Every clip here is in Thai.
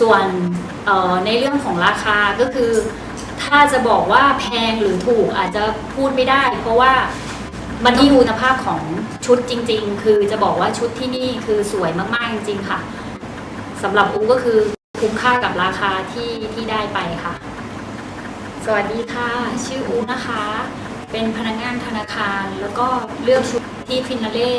ส่วนในเรื่องของราคาก็คือ ถ้าจะบอกว่าแพงหรือถูกอาจจะพูดไม่ได้ เพราะว่ามันที่คุณภาพของชุดจริง ๆ คือจะบอกว่าชุดที่นี่คือสวยมากๆจริง ๆ ค่ะสำหรับอูก็คือคุ้มค่ากับราคาที่ที่ได้ไปค่ะ สวัสดีค่ะ ชื่ออูนะคะ เป็นพนักงานธนาคาร แล้วก็เลือกชุดที่ฟินาเล่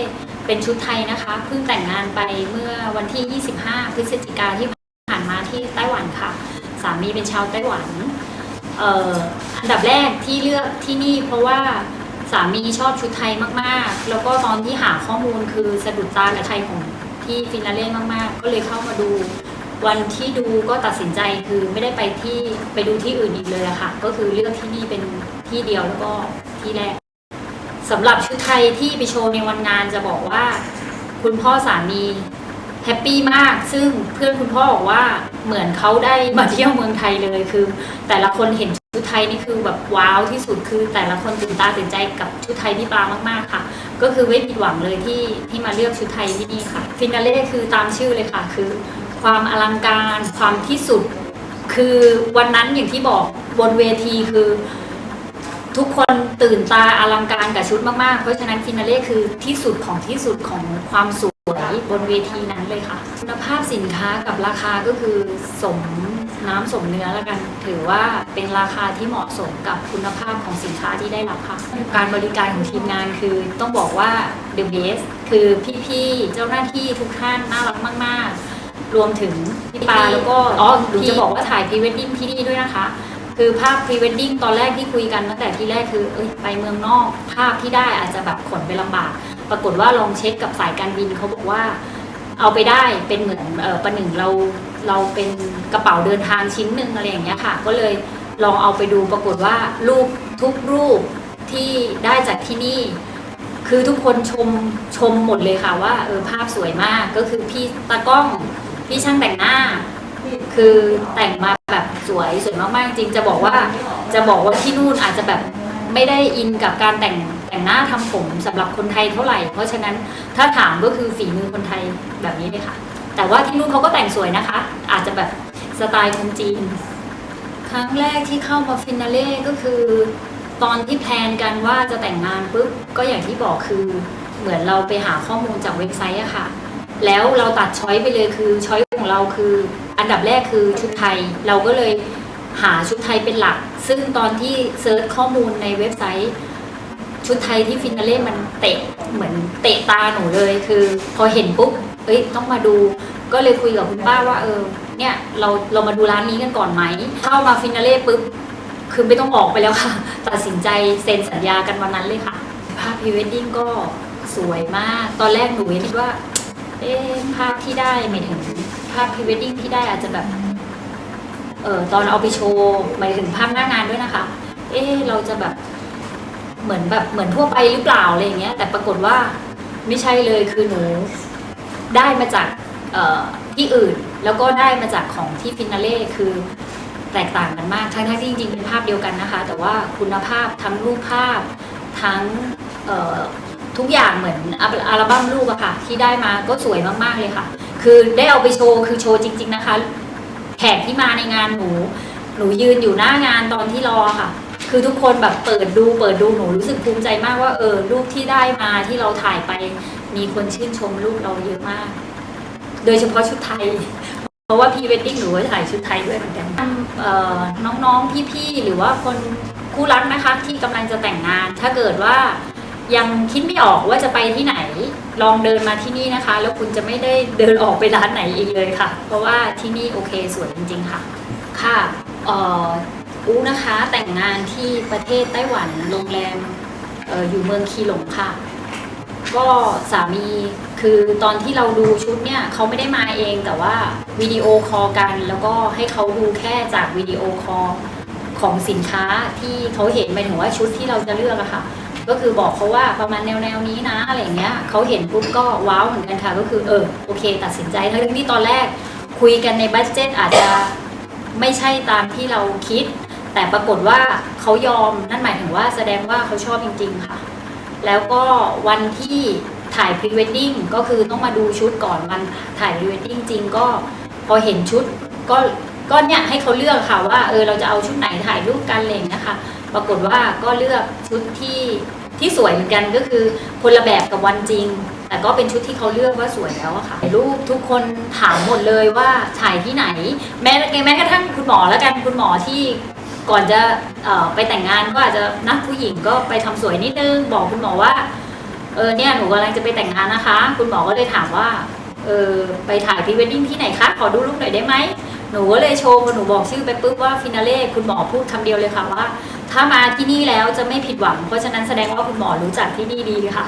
เป็นชุดไทยนะคะ เพิ่งแต่งงานไปเมื่อวันที่ 25 พฤศจิกาที่านมาที่ไต้หวันค่ะ สามีเป็นชาวไต้หวันเอ่ออันดับแรกที่เลือกที่นี่เพราะว่าสามีชอบชุดไทยมากๆ แล้วก็ตอนที่หาข้อมูลคือสะดุดตากับไทยของที่ฟินาเล่มากๆ ก็เลยเข้ามาดู วันที่ดูก็ตัดสินใจคือไม่ได้ไปที่ไปดูที่อื่นอีกเลยอะค่ะ ก็คือเลือกที่นี่เป็นที่เดียวแล้วก็ที่แรกสำหรับชุดไทยที่ไปโชว์ในวันงานจะบอกว่า คุณพ่อสามี แฮปปี้มาก ซึ่งเพื่อนคุณพ่อบอกว่าเหมือนเขาได้มาเที่ยวเมืองไทยเลยคือ แต่ละคนเห็นชุดไทยนี่คือแบบว้าวที่สุดคือ แต่ละคนตื่นตาตื่นใจกับชุดไทยพี่ปลามากๆค่ะ ก็คือไม่ผิดหวังเลยที่ที่มาเลือกชุดไทยที่นี่ค่ะฟินาเล่คือตามชื่อเลยค่ะ คือ ความอลังการความที่สุด คือวันนั้นอย่างที่บอกบนเวทีคือทุกคนตื่นตาอลังการกับชุดมาก ๆ เพราะฉะนั้นฟินาเล่คือที่สุดของที่สุดของความสว บนเวทีนั้นเลยค่ะคุณภาพสินค้ากับราคาก็คือสมน้ำสมเนื้อแล้วกัน ถือว่าเป็นราคาที่เหมาะสมกับคุณภาพของสินค้าที่ได้รับค่ะ การบริการของทีมงานคือต้องบอกว่า the best คือพี่ๆเจ้าหน้าที่ทุกท่านน่ารักมาก ๆ รวมถึงพี่ปาแล้วก็อ๋อหนูจะบอกว่าถ่ายพรีเวดดิ้งที่นี่ด้วยนะคะ คือภาพพรีเวดดิ้งตอนแรกที่คุยกันตั้งแต่ที่แรกคือเอ้ยไปเมืองนอก ภาพที่ได้อาจจะแบบขนไปลำบาก ปรากฏว่าลองเช็คกับสายการบินเขาบอกว่าเอาไปได้เป็นเหมือนเออประหนึ่งเราเราเป็นกระเป๋าเดินทางชิ้นหนึ่งอะไรอย่างเงี้ยค่ะ ก็เลยลองเอาไปดูปรากฏว่ารูปทุกรูปที่ได้จากที่นี่ คือทุกคนชมชมหมดเลยค่ะว่าเออภาพสวยมากก็คือพี่ตากล้องพี่ช่างแต่งหน้า คือแต่งมาแบบสวยสวยมากๆจริงจะบอกว่าจะบอกว่าที่นู่นอาจจะแบบไม่ได้อินกับการแต่ง แต่งหน้าทำผมสำหรับคนไทยเท่าไหร่ เพราะฉะนั้นถ้าถามก็คือฝีมือคนไทยแบบนี้เลยค่ะ แต่ว่าที่นู่นเขาก็แต่งสวยนะคะ อาจจะแบบสไตล์คนจีน ครั้งแรกที่เข้ามาฟินาเล่ก็คือ ตอนที่แพลนกันว่าจะแต่งงานปุ๊บก็อย่างที่บอกคือเหมือนเราไปหาข้อมูลจากเว็บไซต์อะค่ะ แล้วเราตัดช้อยไปเลยคือช้อยของเราคือ อันดับแรกคือชุดไทย เราก็เลยหาชุดไทยเป็นหลัก ซึ่งตอนที่เซิร์ชข้อมูลในเว็บไซต์ ชุดไทยที่ฟินาเล่มันเตะเหมือนเตะตาหนูเลยคือ พอเห็นปุ๊บเอ้ยต้องมาดูก็เลยคุยกับคุณป้าว่าเออเนี่ยเราเรามาดูร้านนี้กันก่อนไหมเข้ามาฟินาเล่ปุ๊บคือไม่ต้องออกไปแล้วค่ะ ตัดสินใจเซ็นสัญญากันวันนั้นเลยค่ะ ภาพพรีเวดดิ้งก็สวยมาก ตอนแรกหนูคิดว่า เอ๊ะภาพที่ได้หมายถึงภาพพรีเวดดิ้งที่ได้อาจจะแบบเออตอนเอาไปโชว์หมายถึงภาพหน้างานด้วยนะคะ เอ๊ะเราจะแบบ เหมือนแบบเหมือนทั่วไปหรือเปล่าอะไรอย่างเงี้ย แต่ปรากฏว่าไม่ใช่เลยคือหนูได้มาจากที่อื่น แล้วก็ได้มาจากของที่ฟินาเล่คือแตกต่างกันมากทั้งที่จริงๆเป็นภาพเดียวกันนะคะ แต่ว่าคุณภาพทั้งรูปภาพทั้งทุกอย่างเหมือนอัลอัลบั้มรูปอะค่ะ ที่ได้มาก็สวยมากๆเลยค่ะ คือได้เอาไปโชว์คือโชว์จริง ๆนะคะแขกที่มาในงานหนู หนูยืนอยู่หน้างานตอนที่รอค่ะ คือทุกคนแบบเปิดดูเปิดดูหนูรู้สึกภูมิใจมากว่าเออรูปที่ได้มาที่เราถ่ายไป มีคนชื่นชมรูปเราเยอะมาก โดยเฉพาะชุดไทย เพราะว่าพรีเวดดิ้งหนูก็ถ่ายชุดไทยด้วยเหมือนกันเอ่อน้องๆพี่ๆหรือว่าคนคู่รักนะคะที่กำลังจะแต่งงาน ถ้าเกิดว่ายังคิดไม่ออกว่าจะไปที่ไหน ลองเดินมาที่นี่นะคะ แล้วคุณจะไม่ได้เดินออกไปร้านไหนอีกเลยค่ะ เพราะว่าที่นี่โอเคสวยจริง ๆ ค่ะ ค่ะเอู้นะคะ แต่งงานที่ประเทศไต้หวันโรงแรมออยู่เมืองคีหลงค่ะ ก็สามีคือตอนที่เราดูชุดเนี่ยเขาไม่ได้มาเองแต่ว่าวิดีโอคอลกัน แล้วก็ให้เขาดูแค่จากวิดีโอคอลของสินค้าที่เขาเห็นหมายถึงว่าชุดที่เราจะเลือกอะค่ะ ก็คือบอกเขาว่าประมาณแนวแนวๆนี้นะอะไรเงี้ยเขาเห็นปุ๊บก็ว้าวเหมือนกันค่ะ ก็คือเออโอเค ตัดสินใจทั้งที่ตอนแรกคุยกันในบัตเจ็ตอาจจะไม่ใช่ตามที่เราคิด แต่ปรากฏว่าเขายอมนั่นหมายถึงว่าแสดงว่าเขาชอบจริง ๆ ค่ะ แล้วก็วันที่ถ่ายพรีเวดดิ้งก็คือต้องมาดูชุดก่อนวันถ่ายพรีเวดดิ้งจริงก็พอเห็นชุดก็ก็เนี่ยให้เขาเลือกค่ะว่าเออเราจะเอาชุดไหนถ่ายรูปกันอะไรอย่างเงี้ยค่ะปรากฏว่าก็เลือกชุดที่ที่สวยเหมือนกันก็คือคนละแบบกับวันจริง แต่ก็เป็นชุดที่เขาเลือกว่าสวยแล้วค่ะรูปทุกคนถามหมดเลยว่าถ่ายที่ไหน แม้แม้กระทั่งคุณหมอแล้วกันคุณหมอที่ ก่อนจะไปแต่งงานก็อาจจะนักผู้หญิงก็ไปทำสวยนิดนึง บอกคุณหมอว่าเออเนี่ยหนูกำลังจะไปแต่งงานนะคะ คุณหมอก็เลยถามว่าเออไปถ่ายพรีเวดดิ้งที่ไหนคะ ขอดูรูปหน่อยได้ไหมหนูก็เลยโชว์พอหนูบอกชื่อไปปุ๊บว่าฟินาเล่คุณหมอพูดคำเดียวเลยค่ะว่า ถ้ามาที่นี่แล้วจะไม่ผิดหวัง เพราะฉะนั้นแสดงว่าคุณหมอรู้จักที่นี่ดีค่ะ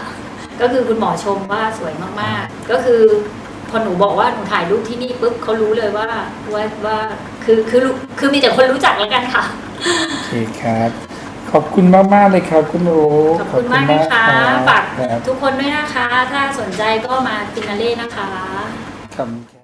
ก็คือคุณหมอชมว่าสวยมากๆ ก็คือ พอหนูบอกว่าหนูถ่ายรูปที่นี่ปุ๊บเขารู้เลยว่าว่าว่าคือคือรู้คือมีแต่คนรู้จักแล้วกันค่ะ โอเคครับ ขอบคุณมากๆเลยครับคุณโอขอบคุณมากนะคะรับฝากครับทุกคนด้วยนะคะ ถ้าสนใจก็มาฟินาเล่นะคะ ครับ